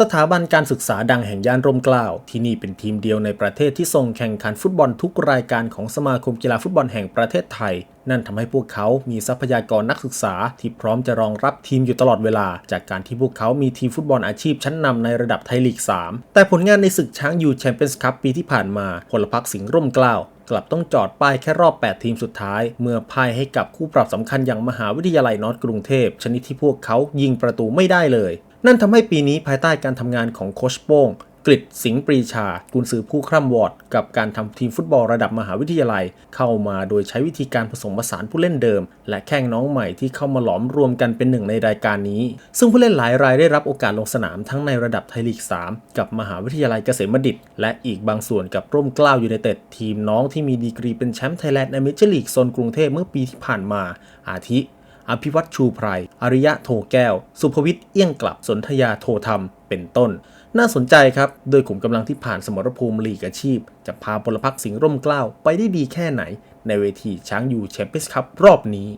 สถาบันการศึกษาดังแห่งย่านร่มเกล้าที่นี่เป็นทีมเดียวในประเทศที่ส่งแข่งขันฟุตบอลทุกรายการของสมาคมกีฬาฟุตบอลแห่งประเทศไทย นั่นทำให้พวกเขามีทรัพยากรนักศึกษาที่พร้อมจะรองรับทีมอยู่ตลอดเวลา จากการที่พวกเขามีทีมฟุตบอลอาชีพชั้นนำในระดับไทยลีก 3 แต่ผลงานในศึกช้างยูแชมเปี้ยนส์คัพปีที่ผ่านมาพลพรรคสิงห์ร่มเกล้ากลับต้องจอดป้ายแค่รอบ 8 ทีมสุดท้าย เมื่อพ่ายให้กับคู่ปรับสำคัญอย่างมหาวิทยาลัยนอตกรุงเทพ ชนิดที่พวกเขายิงประตูไม่ได้เลย นั่นทำให้ปีนี้ภายใต้การทำงานของโคชโป้งกฤษสิงห์ปรีชากุนซือผู้คร่ำวอด กับการทำทีมฟุตบอลระดับมหาวิทยาลัย เข้ามาโดยใช้วิธีการผสมผสานผู้เล่นเดิม และแข่งน้องใหม่ที่เข้ามาหลอมรวมกันเป็นหนึ่งในรายการนี้ ซึ่งผู้เล่นหลายรายได้รับโอกาสลงสนามทั้งในระดับไทยลีก 3 กับมหาวิทยาลัยเกษมบัณฑิต และอีกบางส่วนกับร่มกล้าวยูไนเต็ดทีมน้องที่มีดีกรีเป็นแชมป์ไทยแลนด์ในเมเจอร์ลีกโซนกรุงเทพเมื่อปีที่ผ่านมา อาทิ อภิวัตชูไพร อริยะโทแก้ว สุภวิทย์เอี้ยงกลับ สนธยาโทธรรม เป็นต้น น่าสนใจครับ โดยขุมกำลังที่ผ่านสมรภูมิลีกอาชีพ จะพาพลพรรคสิงห์ร่มเกล้าไปได้ดีแค่ไหน ในเวทีช้างยูแชมเปี้ยนส์คัพรอบนี้